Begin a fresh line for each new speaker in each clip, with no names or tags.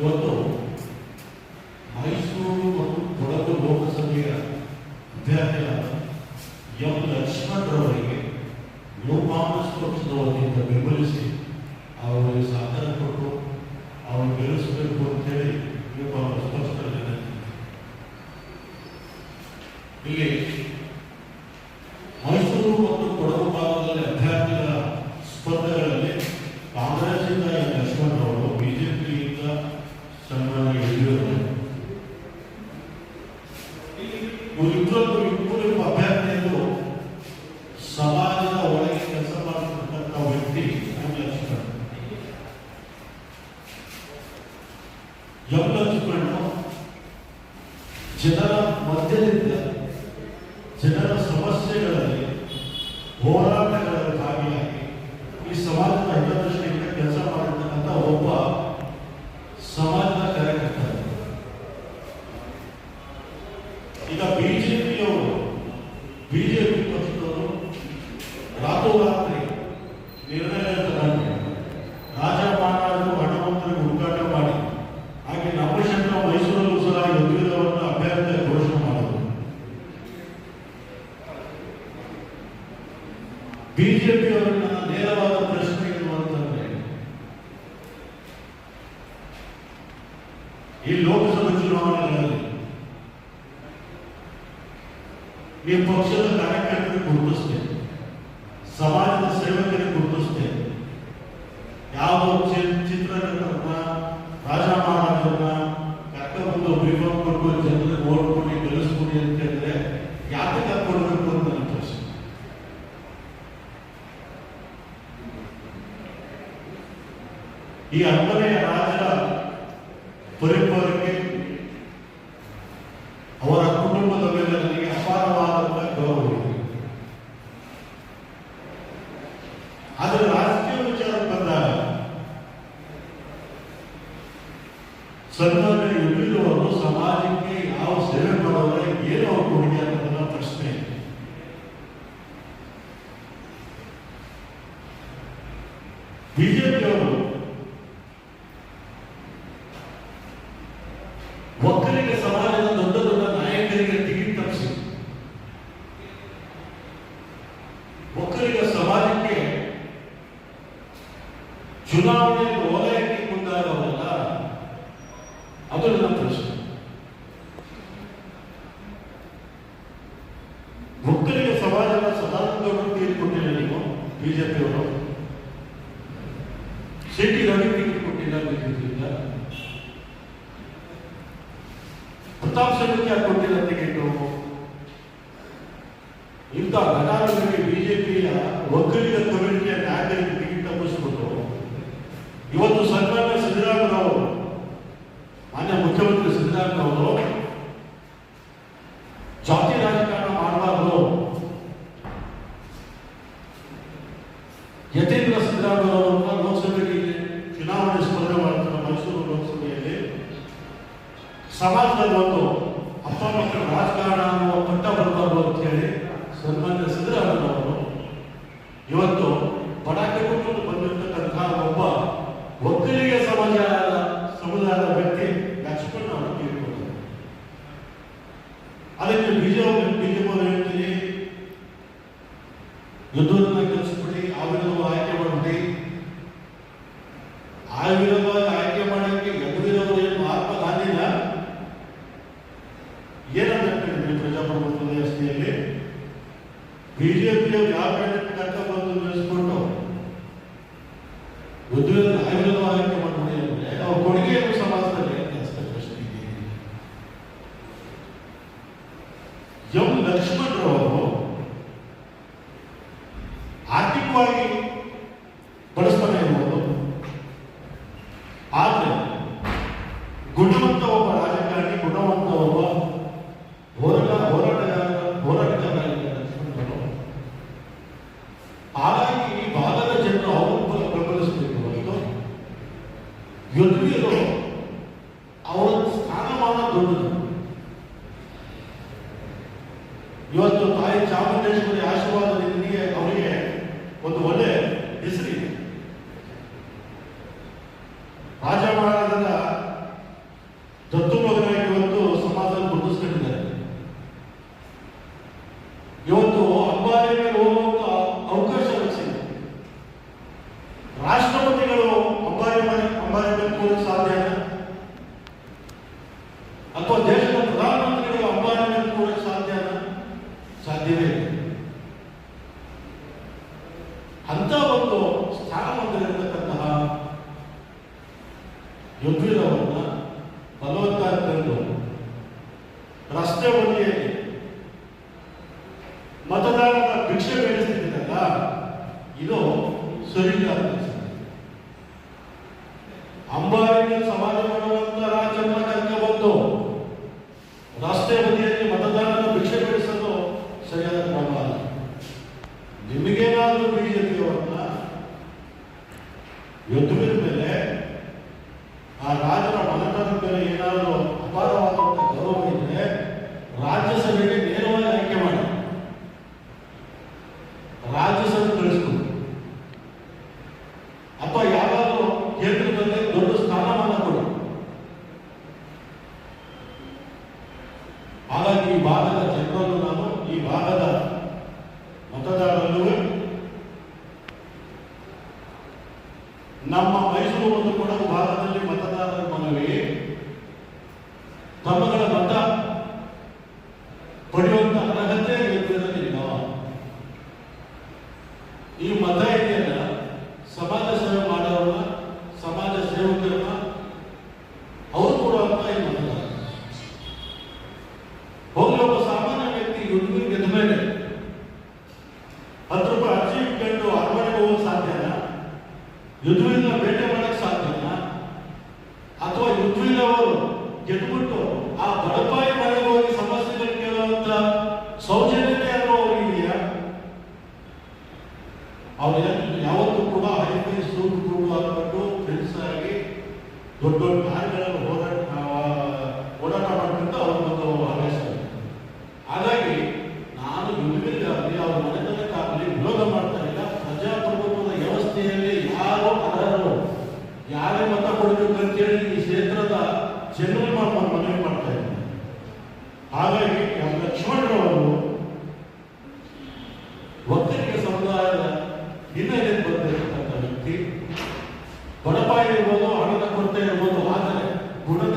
ಇವತ್ತು ಮೈಸೂರು ಜನರ ಮಧ್ಯದಿಂದ ಜನರ ಸಮಸ್ಯೆಗಳಲ್ಲಿ ಹೋರಾಟಗಳಲ್ಲಿ ಭಾಗಿಯಾಗಿ ಈ ಸಮಾಜದ ಹಿತದೃಷ್ಟಿಯಿಂದ ಕೆಲಸ ಮಾಡಿರ್ತಕ್ಕಂಥ ಒಬ್ಬ ಸಮಾಜದ ಕಾರ್ಯಕರ್ತ ಈಗ ಬಿಜೆಪಿಯವರು ಬಿಜೆಪಿ ಪಕ್ಷದವರು ರಾತ್ರೋರಾತ್ರಿ ಬಿಜೆಪಿಯವರನ್ನ ನೇರವಾದ ಪ್ರಶ್ನೆ ಏನು ಅಂತಂದ್ರೆ ಈ ಲೋಕಸಭಾ ಚುನಾವಣೆಗಳಲ್ಲಿ ಈ ಪಕ್ಷದ ಈ ಅರಮನೆಯ ರಾಜರ ಪರಿಪಾಲನೆ ಅವರ ಕುಟುಂಬದ ಮೇಲೆ ನನಗೆ ಅಪಾರವಾದಂತಹ ಗೌರವ ಇದೆ. ಆದರೆ ರಾಜಕೀಯ ವಿಚಾರ ಬಂದಾಗ ಸನ್ಮಾನ್ಯ ಇಲ್ಲಿರುವವರು ಸಮಾಜಕ್ಕೆ ಯಾವ ಸೇವೆ ಮಾಡೋದ್ರೆ ಏನು ಕೊಡುಗೆ ಅನ್ನೋದನ್ನ ಪ್ರಶ್ನೆ ಇದೆ. ಬಿಜೆಪಿಯವರು ಒಕ್ಕಲಿಗ ಸಮಾಜದ ದೊಡ್ಡ ದೊಡ್ಡ ನಾಯಕರಿಗೆ ಟಿಕೆಟ್ ತಪ್ಪಿಸಿ ಒಕ್ಕಲಿಗ ಸಮಾಜಕ್ಕೆ ಚುನಾವಣೆ ವಲಯಕ್ಕೆ ಮುಂದಾದವರಲ್ಲ ಅದು ನನ್ನ ಪ್ರಶ್ನೆ ಒಕ್ಕಲಿಗ ಸಮಾಜದ ಸದಾನಂದ ಟಿಕೆಟ್ ಕೊಟ್ಟಿಲ್ಲ ನೀವು ಬಿಜೆಪಿಯವರು ರವಿ ಟಿಕೆಟ್ ಕೊಟ್ಟಿಲ್ಲ ಬಿಜೆಪಿಯಿಂದ ಪ್ರತಾಪ್ ಸಿಂಗ್ ಯಾಕೆ ಕೊಟ್ಟಿಲ್ಲ ಟಿಕೆಟ್. ಇಂಥ ಘಟನೆಗಳಿಗೆ ಬಿಜೆಪಿಯ ಒಕ್ಕಲಿಗ ಕಮ್ಯುನಿಟಿಯ ನಾಯಕರಿಗೆ ಟಿಕೆಟ್ ತಪ್ಪಿಸ್ಬಿಟ್ಟು ಇವತ್ತು ಸರ್ಕಾರ ಸಿದ್ದರಾಮಯ್ಯ ಅವರು, ಮಾನ್ಯ ಮುಖ್ಯಮಂತ್ರಿ ಸಿದ್ದರಾಮಯ್ಯನವರು ಜಾತಿ ರಾಜಕಾರಣ ಮಾಡಬಾರ್ದು ಯತೀಂದ್ರ ಸಿದ್ದರಾಮಯ್ಯನವರನ್ನ ಲೋಕಸಭೆಗೆ ಚುನಾವಣೆ ಸ್ಪರ್ಧೆ ಮಾಡ್ತಾರೆ ಮೈಸೂರು ಲೋಕಸಭೆಯಲ್ಲಿ. ಸಮಾಜದಲ್ಲಿ ಒಂದು ಅಪ್ಪ ಮಕ್ಕಳ ರಾಜಕಾರಣ ಅನ್ನುವ ಪಟ್ಟ ಬರಬಾರ್ದು ಅಂತ ಹೇಳಿ ಸನ್ಮಾನ್ಯ ಸಿದ್ದರಾಮಯ್ಯನವರು ಎಂ ಲಕ್ಷ್ಮಣರವರು ಆರ್ಥಿಕವಾಗಿ ಬಳಸ್ತಾನೆ ಇರ್ಬೋದು ಆದರೆ ಗುಣವಂತ ಒಬ್ಬ ರಾಜಕಾರಣಿ ಗುಣವಂತ ಒಬ್ಬ ಹೋರಾಟ ದುರ್ಬೀರವನ್ನು ಬಲವಂತ ತಂದು ರಸ್ತೆ ಬದಿಯಲ್ಲಿ ಮತದಾರರ ಭಿಕ್ಷೆ ಬೇಡಿಸ್ತಿದ್ದಲ್ಲ ಇದು ಸರಿಯಿಲ್ಲ ಅಂಬಾರಿಗೆ ಸಮಾಜ ಮಾಡುವಂತಹ ಹಾಗಾಗಿ ಈ ಭಾಗದ ಜನರನ್ನು ನಾನು ಈ ಭಾಗದ ಮತದಾರರನ್ನು ನಮ್ಮ ಮೈಸೂರು ಒಂದು ಕೂಡ ಭಾಗದಲ್ಲಿ ಮತದಾರರ ಮನವಿ. ತಮ್ಮ ಅರ್ಜಿ ಇಟ್ಕೊಂಡು ಅರಮನೆಗೆ ಹೋಗಕ್ಕೆ ಸಾಧ್ಯನಾ ಯುದ್ಧದಿಂದ ಬೇಟೆ ಮಾಡಕ್ಕೆ ಸಾಧ್ಯ ಮತ ಕೊಡಬೇಕು ಅಂತೇಳಿ ಈ ಕ್ಷೇತ್ರದ ಜನರು ನಾವು ಮನವಿ ಮಾಡ್ತಾ ಇದ್ದೀವಿ ಹಾಗಾಗಿ ನಮ್ಮ ಲಕ್ಷ್ಮಣರವರು ಒಕ್ಕಲಿಗ ಸಮುದಾಯದ ಹಿನ್ನೆಲೆ ಬರ್ತಿರತಕ್ಕಂಥ ವ್ಯಕ್ತಿ. ಬಡಪಾಯಿ ಇರ್ಬೋದು ಹಣದ ಕೊರತೆ ಇರ್ಬೋದು, ಆದರೆ ಗುಣದ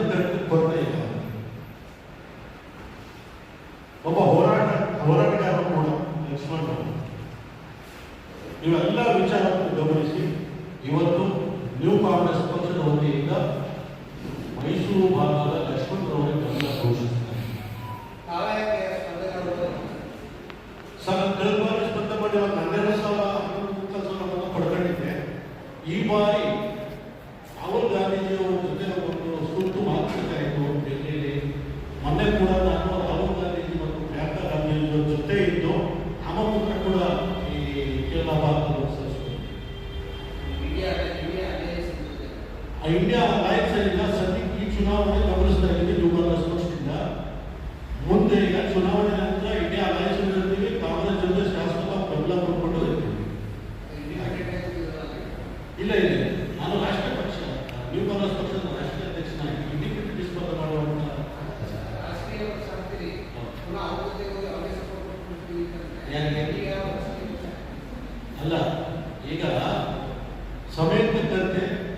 समय के दर पे